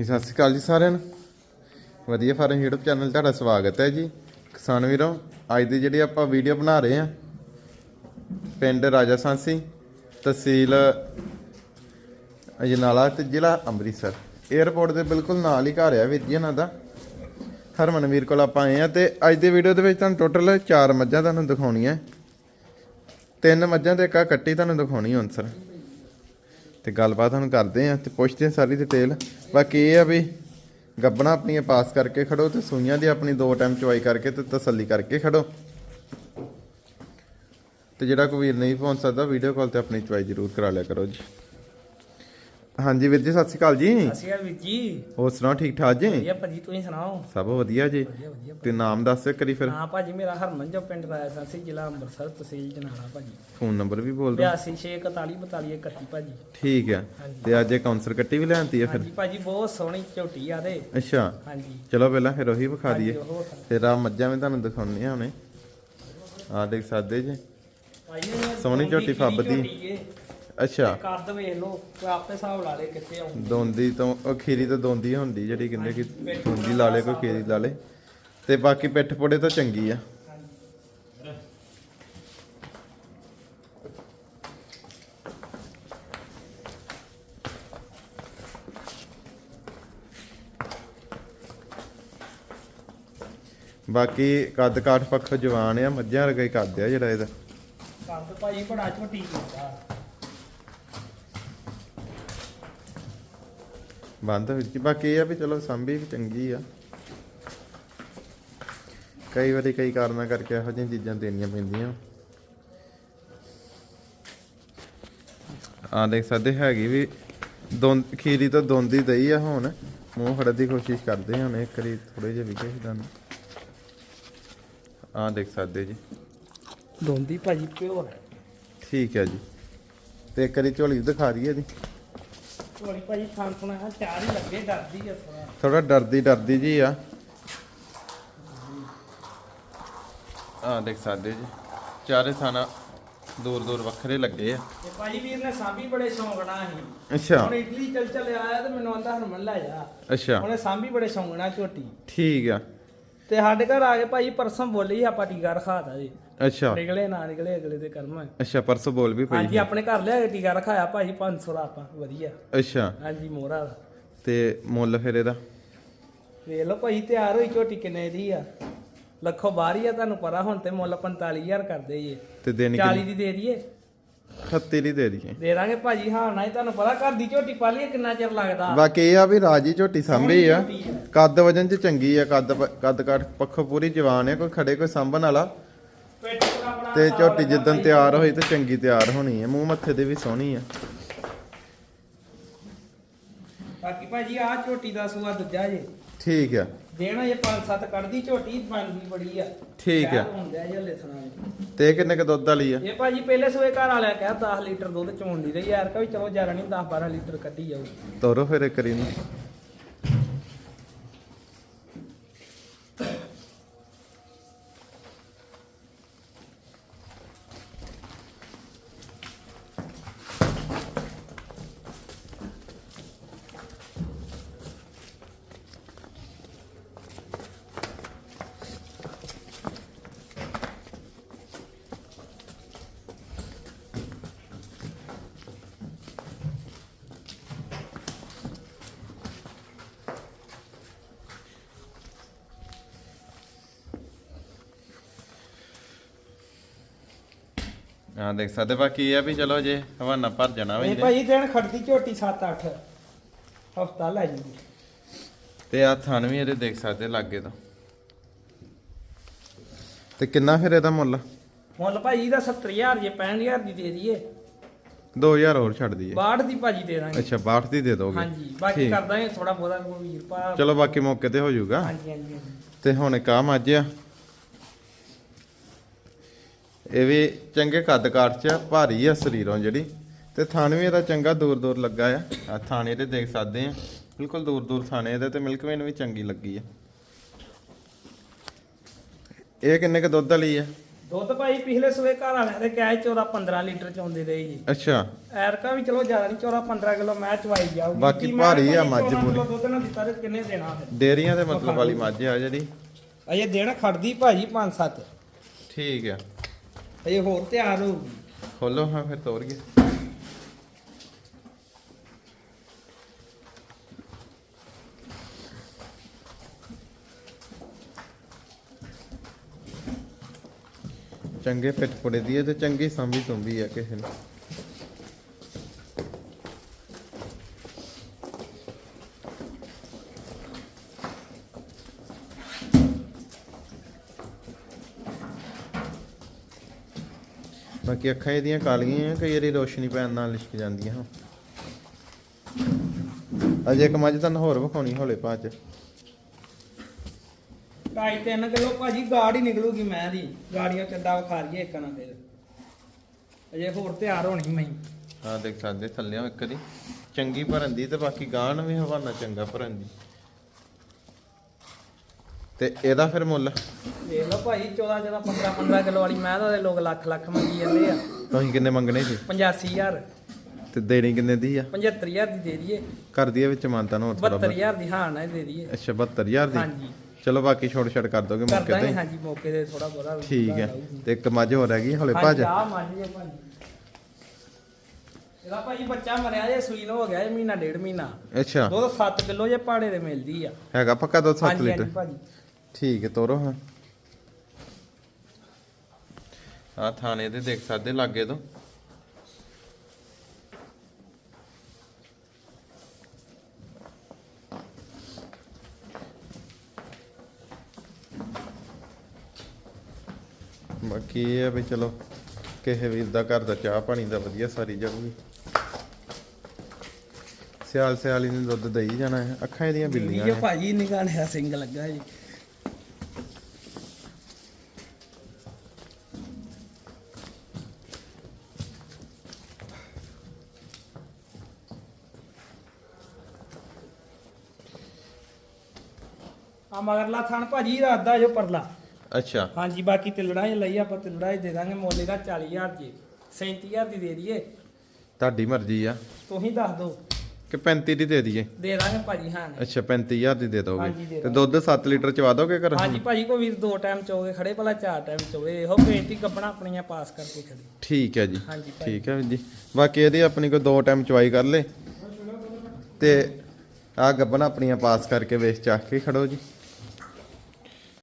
ਜੀ, ਸਤਿ ਸ਼੍ਰੀ ਅਕਾਲ ਜੀ ਸਾਰਿਆਂ ਨੂੰ। ਵਧੀਆ ਫਾਰਮ YouTube ਚੈਨਲ ਤੁਹਾਡਾ ਸਵਾਗਤ ਹੈ ਜੀ। ਕਿਸਾਨ ਵੀਰੋ ਅੱਜ ਦੀ ਜਿਹੜੀ ਆਪਾਂ ਵੀਡੀਓ ਬਣਾ ਰਹੇ ਹਾਂ ਪਿੰਡ ਰਾਜਾ ਸਾਂਸੀ ਤਹਿਸੀਲ ਅਜਨਾਲਾ ਤੇ ਜ਼ਿਲ੍ਹਾ ਅੰਮ੍ਰਿਤਸਰ। 에ਅਰਪੋਰਟ ਦੇ ਬਿਲਕੁਲ ਨਾਲ ਹੀ ਘਰ ਆ ਵੀਰ ਜੀ ਇਹਨਾਂ ਦਾ। ਹਰਮਨਵੀਰ ਕੋਲ ਆਪਾਂ ਆਏ ਆ ਤੇ ਅੱਜ ਦੀ ਵੀਡੀਓ ਦੇ ਵਿੱਚ ਤੁਹਾਨੂੰ ਟੋਟਲ 4 ਮੱਝਾਂ ਤੁਹਾਨੂੰ ਦਿਖਾਉਣੀਆਂ। ਤਿੰਨ ਮੱਝਾਂ ਤੇ ਇੱਕ ਕੱਟੀ ਤੁਹਾਨੂੰ ਦਿਖਾਉਣੀ ਹੁਣ ਸਰ ਤੇ ਗੱਲਬਾਤ ਹੁਣ ਕਰਦੇ ਆ ਤੇ ਪੁੱਛਦੇ ਆ ਸਾਰੀ ਡਿਟੇਲ ਬਾਕੀ ਇਹ ਆ ਵੀ ਗੱਬਣਾ ਆਪਣੀਆਂ ਪਾਸ ਕਰਕੇ ਖੜੋ ਤੇ ਸੂਈਆਂ ਦੀ ਆਪਣੀ ਦੋ ਟਾਈਮ ਚੁਆਈ ਕਰਕੇ ਤੇ ਤਸੱਲੀ ਕਰਕੇ ਖੜੋ। ਤੇ ਜਿਹੜਾ ਕੋਈ ਵੀਰ ਨਹੀਂ ਪਹੁੰਚ ਸਕਦਾ ਵੀਡੀਓ ਕਾਲ ਤੇ ਆਪਣੀ ਚੁਆਈ ਜ਼ਰੂਰ ਕਰਾ ਲਿਆ ਕਰੋ ਜੀ। ਹਾਂਜੀ ਵੀਰ ਜੀ ਸਤਿ ਸ਼੍ਰੀ ਅਕਾਲ ਜੀ। ਅਸੀਂ ਵੀਰ ਜੀ। ਹੋਰ ਸੁਣਾਓ ਠੀਕ ਠਾਕ ਜੀ? ਵਧੀਆ ਭਾਜੀ ਤੁਸੀਂ ਸੁਣਾਓ? ਸਭ ਵਧੀਆ ਜੀ। ਤੇ ਨਾਮ ਦੱਸ ਕਰੀ ਫਿਰ। ਹਾਂ ਭਾਜੀ ਮੇਰਾ ਹਰਮਨ ਜੋ ਪਿੰਡ ਰਾਇਆ ਸਾਸੀ ਜ਼ਿਲ੍ਹਾ ਅੰਮ੍ਰਿਤਸਰ ਤਹਿਸੀਲ ਜਨਾਲਾ ਭਾਜੀ। ਫੋਨ ਨੰਬਰ ਵੀ ਬੋਲ ਦਿਓ। 8264424131 ਭਾਜੀ। ਠੀਕ ਆ। ਤੇ ਅੱਜ ਇਹ ਕਾਉਂਸਰ ਕੱਟੀ ਵੀ ਲਿਆਂਤੀ ਆ ਫਿਰ? ਹਾਂਜੀ ਭਾਜੀ ਬਹੁਤ ਸੋਹਣੀ ਝੋਟੀ ਆ ਦੇ ਅੱਛਾ। ਹਾਂਜੀ। ਚਲੋ ਪਹਿਲਾਂ ਫਿਰ ਉਹੀ ਵਿਖਾ ਦਈਏ। ਆ ਮੱਝਾਂ ਵੀ ਤੁਹਾਨੂੰ ਦਿਖਾਉਣੀਆਂ ਹੁਣੇ। ਆ ਦੇਖ ਸਕਦੇ ਜੀ। ਸੋਹਣੀ ਝੋਟੀ ਫੱਬ ਦੀ। ਝੋਟੀ ਜੇ। ਅੱਛਾ। ਕੱਦ ਵੇਖ ਲਓ ਤੇ ਆਪੇ ਹਿਸਾਬ ਲਾ ਲੇ ਕਿੱਥੇ ਆਉਂਦੀ ਦੋਂਦੀ ਤੋਂ ਉਹ ਖੀਰੀ ਤੋਂ ਦੋਂਦੀ ਹੁੰਦੀ ਜਿਹੜੀ ਕਹਿੰਦੇ ਕਿ ਦੋਂਦੀ ਲਾ ਲੇ ਕੋਈ ਖੀਰੀ ਲਾ ਲੇ ਤੇ ਬਾਕੀ ਪਿੱਠ ਪੋੜੇ ਤਾਂ ਚੰਗੀ ਆ। ਬਾਕੀ ਕੱਦ ਕਾਠ ਪੱਖੋਂ ਜਵਾਨ ਆ ਮੱਝਾਂ ਵਰਗਾ ਹੀ ਕੱਦ ਆ ਜਿਹੜਾ ਇਹਦਾ। ਕੱਦ ਭਾਜੀ ਬੜਾ ਝੋਟੀ ਕੀਤਾ ਬੰਦ ਵਿੱਚ ਬਾਕੀ ਇਹ ਆ ਵੀ ਚਲੋ ਸੰਭੀ ਵੀ ਚੰਗੀ ਆ। ਕਈ ਵਾਰੀ ਕਈ ਕਾਰਨਾਂ ਕਰਕੇ ਇਹੋ ਜਿਹੀਆਂ ਚੀਜ਼ਾਂ ਦੇਣੀਆਂ ਪੈਂਦੀਆਂ। ਆ ਦੇਖ ਸਕਦੇ ਹੈਗੀ ਵੀ ਦੋਨ ਖੀਰੀ ਤੋਂ ਦੋਂਦੀ ਦਈ ਆ ਹੁਣ। ਮੂੰਹ ਫੜਨ ਦੀ ਕੋਸ਼ਿਸ਼ ਕਰਦੇ ਹਾਂ ਇੱਕ ਵਾਰੀ ਥੋੜੇ ਜਿਹਾ ਵਿਕੇ ਤੁਹਾਨੂੰ ਆ ਦੇਖ ਸਕਦੇ ਜੀ। ਦੋਂਦੀ ਭਾਜੀ ਪਿਓਰ ਠੀਕ ਹੈ ਜੀ। ਤੇ ਇੱਕ ਵਾਰੀ ਝੋਲੀ ਦਿਖਾ ਰਹੀ ਹੈ ਜੀ ਝੋਲੀ ਭਾਜੀ ਖਾਣ ਪਣਾ ਚਾਰ ਹੀ ਲੱਗੇ ਡਰਦੀ ਆ ਥੋੜਾ ਥੋੜਾ ਡਰਦੀ ਡਰਦੀ ਜੀ ਆ। ਆ ਦੇਖ ਸਕਦੇ ਜੀ ਚਾਰੇ ਥਾਣਾ ਦੂਰ ਦੂਰ ਵੱਖਰੇ ਲੱਗੇ ਆ। ਤੇ ਭਾਜੀ ਵੀਰ ਨੇ ਸਾਂਭੀ ਬੜੇ ਸ਼ੌਂਕਣਾ ਸੀ ਅੱਛਾ। ਹੁਣ ਇਟਲੀ ਚੱਲ ਚੱਲ ਆਇਆ ਤੇ ਮੈਨੂੰ ਆਂਦਾ ਹਰਮਨ ਲੈ ਜਾ। ਅੱਛਾ। ਉਹਨੇ ਸਾਂਭੀ ਬੜੇ ਸ਼ੌਂਕਣਾ ਝੋਟੀ। ਠੀਕ ਆ। ਤੇ ਸਾਡੇ ਘਰ ਆ ਕੇ ਭਾਜੀ ਪਰਸੋਂ ਬੋਲੀ ਆਪਾਂ ਟੀਕਾ ਰਖਾਤਾ ਜੀ। ਅੱਛਾ। ਨਿਕਲੇ ਨਾ ਨਿਕਲੇ ਅਗਲੇ ਦੇ ਕਰਮ। ਹੈ। ਅੱਛਾ ਪਰਸੋਂ ਬੋਲ ਵੀ ਪਈ ਹਾਂਜੀ ਆਪਣੇ ਘਰ ਲਿਆ ਕੇ ਟੀਕਾ ਰਖਾਇਆ ਭਾਜੀ 500 ਦਾ ਆਪਾਂ ਵਧੀਆ। ਅੱਛਾ। ਹਾਂਜੀ ਮੋਹਰਾ ਦਾ। ਤੇ ਮੁੱਲ ਫਿਰ ਇਹਦਾ? ਵੇਖ ਲਓ ਭਾਜੀ ਤਿਆਰ ਹੋਈ ਝੋਟੀ ਕਿੰਨੇ ਦੀ ਆ। ਲੱਖੋਂ ਬਾਹਰ ਹੀ ਆ ਤੁਹਾਨੂੰ ਪਤਾ ਹੁਣ ਤੇ ਮੁੱਲ 45000 ਕਰਦੇ ਜੀ। ਤੇ ਦੇਣੀ 40 ਦੀ ਦੇ ਦਈਏ। 38 ਦੀ ਦੇ ਦਈਏ। ਦੇ ਦਾਂਗੇ ਭਾਜੀ ਹਾਂ ਨਾ ਹੀ ਤੁਹਾਨੂੰ ਪਤਾ ਘਰ ਦੀ ਝੋਟੀ ਪਾ ਲਈਏ ਕਿੰਨਾ ਚਿਰ ਲੱਗਦਾ। ਬਾਕੀ ਇਹ ਆ ਵੀ ਰਾਜੀ ਝੋਟੀ ਸਾਂਭੀ ਆ। ਆ। ਕੱਦ ਵਜਨ ਚ ਚੰਗੀ ਆ ਕੱਦ ਕੱਦ ਕਾਠ ਪੱਖੋਂ ਪੂਰੀ ਜਵਾਨ ਆ ਕੋਈ ਖੜੇ ਕੋਈ ਸਾਂਭਣ ਵਾਲਾ। ਤੇ ਝੋਟੀ ਭਾਈ। ਤਿਆਰ ਹੋਈ ਤੇ ਚੰਗੀ ਤਿਆਰ ਹੋਣੀ ਹੈ ਮੂੰਹ ਮੱਥੇ ਤੇ ਵੀ ਸੋਹਣੀ ਆ। ਬਾਕੀ ਭਾਜੀ ਆ ਝੋਟੀ ਦਾ ਸੂਆ ਦੂਜਾ ਜੇ। ਠੀਕ ਆ। ਦੇਣਾ ਇਹ ਪੰਜ ਸੱਤ ਕੱਢਦੀ ਝੋਟੀ ਬਣਦੀ ਬੜੀ ਆ ਠੀਕ ਆ। ਹੁੰਦਿਆ ਜੇ ਲਿਸਣਾ। ਤੇ ਕਿੰਨੇ ਕ ਦੁੱਧ ਵਾਲੀ ਆ ਇਹ ਭਾਜੀ ਪਹਿਲੇ ਸੂਏ ਘਰ ਵਾਲਿਆ ਕਹਿ 10 ਲੀਟਰ ਦੁੱਧ ਚੋਂਦੀ ਰਹੀ ਯਾਰ ਕਾ ਵੀ ਚਲੋ ਜ਼ਿਆਦਾ ਨਹੀਂ 10 12 ਲੀਟਰ ਕੱਢੀ ਜਾਊ ਤੋਰੋ ਫਿਰ ਇੱਕ ਕਰੀ ਨੂੰ ਹਾਂ ਦੇਖ ਸਕਦੇ ਬਾਕੀ ਇਹ ਆ ਵੀ ਚਲੋ ਜੇ ਹਵਾਨਾ ਭਰ ਜਾਣਾ ਵੀ ਇਹ। ਭਾਜੀ ਦਿਨ ਖੜਦੀ ਝੋਟੀ 7 8 ਹਫਤਾ ਲੈ ਜੂਗੀ ਤੇ ਆ ਥਣ ਵੀ ਇਹਦੇ ਦੇਖ ਸਕਦੇ ਲਾਗੇ ਤੋਂ। ਤੇ ਕਿੰਨਾ ਫਿਰ ਇਹਦਾ ਮੁੱਲ? ਮੁੱਲ ਭਾਜੀ ਦਾ 70000 ਜੇ 65000 ਦੀ ਦੇ ਦਈਏ। 2000 ਹੋਰ ਛੱਡ ਦਈਏ। 62 ਦੀ ਭਾਜੀ ਦੇ ਦਾਂਗੇ। ਅੱਛਾ 62 ਦੀ ਦੇ ਦੋਗੇ। ਹਾਂਜੀ ਬਾਕੀ ਠੀਕ। ਥੋੜਾ ਬਹੁਤਾ ਕੋਈ ਵੀਰ ਪਾ ਚਲੋ ਬਾਕੀ ਮੌਕੇ ਤੇ ਹੋ ਜਾਊਗਾ। ਹਾਂਜੀ ਹਾਂਜੀ ਹਾਂਜੀ। ਤੇ ਹੁਣ ਇੱਕ ਆ ਮੱਝ ਆ। ਇਹ ਵੀ ਚੰਗੇ ਕੱਦ ਕਾਠ ਚ ਆ, ਭਾਰੀ ਆ ਸਰੀਰੋਂ ਜਿਹੜੀ। ਤੇ ਥਣ ਵੀ ਇਹਦਾ ਚੰਗਾ ਦੂਰ ਦੂਰ ਲੱਗਾ ਆ। ਆ ਥਾਣੇ ਤੇ ਦੇਖ ਸਕਦੇ ਆ। ਬਿਲਕੁਲ ਦੂਰ ਦੂਰ ਥਾਣੇ ਇਹਦੇ ਤੇ ਮਿਲਕ ਵੇਨ ਵੀ ਚੰਗੀ ਲੱਗੀ ਆ। ਇਹ ਕਿੰਨੇ ਕ ਦੁੱਧ ਵਾਲੀ ਆ? ਦੁੱਧ ਭਾਈ ਪਿਛਲੇ ਸਵੇ ਘਰ ਵਾਲਿਆਂ ਦੇ ਕਹਿ 14 15 ਲੀਟਰ ਚੋਂਦੇ ਰਹੇ ਜੀ। ਅੱਛਾ। ਐਰਕਾ ਵੀ ਚਲੋ ਜ਼ਿਆਦਾ ਨਹੀਂ 14 15 ਕਿਲੋ ਮੈਂ ਚਵਾਈ ਜਾਊਗੀ। ਬਾਕੀ ਭਾਰੀ ਆ ਮੱਝ 14 ਪੂਰੀ। ਦੁੱਧ ਨਾ ਦਿੱਤਾ ਤੇ ਕਿੰਨੇ ਦੇਣਾ ਫਿਰ? ਡੇਰੀਆਂ ਦੇ ਮਤਲਬ ਵਾਲੀ ਮੱਝ ਆ ਜਿਹੜੀ। ਅਜੇ ਦੇਣਾ ਖੜਦੀ ਭਾਜੀ 5-7 ਠੀਕ ਆ। ਅਜੇ ਹੋਰ ਤਿਆਰ ਹੋਊਗੀ ਖੋਲੋ ਹਾਂ, ਫਿਰ ਤੋਰ ਚੰਗੇ ਪਿੱਠ ਪੁੜੇ ਦੀ ਹੈ ਤੇ ਚੰਗੀ ਸਾਂਭੀ ਸੁੰਭੀ ਆ ਕਿਸੇ ਨੂੰ। ਬਾਕੀ ਅੱਖਾਂ ਇਹਦੀਆਂ ਕਾਲੀਆਂ ਆ ਕਈ ਵਾਰੀ ਰੋਸ਼ਨੀ ਪੈਣ ਨਾਲ ਲਿਸ਼ਕ ਜਾਂਦੀਆਂ ਹਾਂ। ਅਜੇ ਇੱਕ ਮੱਝ ਤੁਹਾਨੂੰ ਹੋਰ ਵਿਖਾਉਣੀ ਹੌਲੇ ਪਾ ਚ। ਢਾਈ ਤਿੰਨ ਕਿਲੋ ਭਾਜੀ ਗਾੜ ਹੀ ਨਿਕਲੂਗੀ ਮੈਂ ਦੀ। ਗਾੜੀਆਂ ਚੱਡਾ ਵਿਖਾ ਲਈਏ ਇੱਕ ਨਾ ਫਿਰ। ਅਜੇ ਹੋਰ ਤਿਆਰ ਹੋਣੀ ਮੈਂ ਆ ਦੇਖ ਸਕਦੇ ਥੱਲਿਆਂ ਇੱਕ ਦੀ। ਚੰਗੀ ਭਰਨ ਦੀ ਤੇ ਬਾਕੀ ਗਾਣ ਵੀ ਹਵਾਨਾ ਚੰਗਾ ਭਰਨ ਦੀ। ਤੇ ਇਹਦਾ ਫਿਰ ਮੁੱਲ? ਦੇਖ ਲਓ ਭਾਈ 14 14 15 15 ਕਿਲੋ ਵਾਲੀ ਮੈਂ ਤਾਂ ਲੋਕ ਲੱਖ ਲੱਖ ਮੰਗੀ ਜਾਂਦੇ ਆ। ਤੁਸੀਂ ਕਿੰਨੇ ਮੰਗਣੇ ਸੀ? 85000 ਤੇ ਦੇਣੀ ਕਿੰਨੇ ਦੀ ਆ? 75000 ਦੀ ਦੇ ਦਈਏ। ਕਰ ਦਈਏ ਵਿੱਚ ਮਾਨਤਾ ਨੂੰ ਹੋਰ ਥੋੜਾ 72000 ਦੀ ਹਾਂ ਨਾ ਦੇ ਦਈਏ। ਅੱਛਾ 72000 ਦੀ? ਹਾਂਜੀ। ਚਲੋ ਬਾਕੀ ਛੋੜ ਛੜ ਕਰ ਦੋਗੇ ਮੌਕੇ ਤੇ? ਹਾਂਜੀ ਮੌਕੇ ਤੇ ਥੋੜਾ ਬਹੁਤਾ ਠੀਕ ਹੈ। ਤੇ ਇੱਕ ਮੱਝ ਹੋਰ ਹੈਗੀ ਹੌਲੇ ਭਾਜ। ਆ ਮੰਨ ਜੇ ਭਾਜੀ ਇਹਦਾ ਭਾਜੀ ਬੱਚਾ ਮਰਿਆ ਜੇ ਸੂਈ ਨੂੰ ਹੋ ਗਿਆ ਜੇ ਮਹੀਨਾ ਡੇਢ ਮਹੀਨਾ। ਅੱਛਾ। ਦੁੱਧ 7 ਕਿਲੋ ਜੇ ਪਾੜੇ ਦੇ ਮਿਲਦੀ ਆ। ਹੈਗਾ ਪੱਕਾ ਦੁੱਧ 7 ਹਾਂਜੀ ਲੀਟਰ? ਹਾਂਜੀ ਭਾਜੀ। ਠੀਕ ਹੈ ਤੋਰੋ ਹਾਂ। ਆ ਥਾਣੇ ਤੇ ਦੇਖ ਸਕਦੇ ਲਾਗੇ ਤੋਂ। ਬਾਕੀ ਇਹ ਆ ਵੀ ਚਲੋ ਕਿਸੇ ਵੀਰ ਦਾ ਘਰ ਦਾ ਚਾਹ ਪਾਣੀ ਦਾ ਵਧੀਆ ਸਾਰੀ ਜਾਊਗੀ। ਸਿਆਲ ਸਿਆਲ ਨੇ ਦੁੱਧ ਦਈ ਜਾਣਾ ਹੈ ਅੱਖਾਂ ਇਹਦੀਆਂ ਬਿੱਲੀਆਂ ਇਹ ਭਾਜੀ ਨਿਗਾਹ ਸਿੰਘ ਲੱਗਾ ਜੀ। ਆ ਮਗਰਲਾ ਥਣ ਭਾਜੀ ਇਰਾਦਾ ਜੋ ਪਰਲਾ। ਅੱਛਾ। ਹਾਂਜੀ ਬਾਕੀ ਤਿਲੜਾ ਹੀ ਲਈ ਆਪਾਂ ਤਿਲੜਾ ਹੀ ਦੇ ਦਾਂਗੇ ਮੁੱਲ ਦਾ 40000 ਜੀ। 37000 ਦੀ ਦੇ ਦਈਏ। ਤੁਹਾਡੀ ਮਰਜ਼ੀ ਆ। ਤੁਸੀਂ ਦੱਸ ਦਿਓ। ਕਿ 35 ਦੀ ਦੇ ਦਈਏ। ਦੇ ਦਾਂਗੇ ਭਾਜੀ ਹਾਂ ਅੱਛਾ 35000 ਦੀ ਦੇ ਹਾਂਜੀ, ਦੋਗੇ ਦੇ ਤੇ ਦੁੱਧ 7 ਲੀਟਰ ਚਵਾ ਦੋਗੇ ਘਰ? ਹਾਂਜੀ ਭਾਜੀ ਕੋ ਵੀਰ ਦੋ ਟਾਈਮ ਚੋਗੇ ਖੜੇ ਭਲਾ ਚਾਰ ਟਾਈਮ ਚੋਗੇ ਇਹੋ ਬੇਨਤੀ ਗੱਬਣਾ ਆਪਣੀਆਂ ਪਾਸ ਕਰਕੇ ਖੜੀ। ਠੀਕ ਹੈ ਜੀ। ਹਾਂਜੀ ਭਾਜੀ। ਠੀਕ ਹੈ ਵੀਰ ਜੀ। ਬਾਕੀ ਇਹਦੀ ਆਪਣੀ ਕੋਈ ਦੋ ਟਾਈਮ ਚਵਾਈ ਕਰ ਲੇ। ਤੇ ਆ ਗੱਬਨ ਆਪਣੀਆਂ ਪਾਸ ਕਰਕੇ ਵੇਚ ਚੱਕ ਕੇ ਖੜੋ ਜੀ।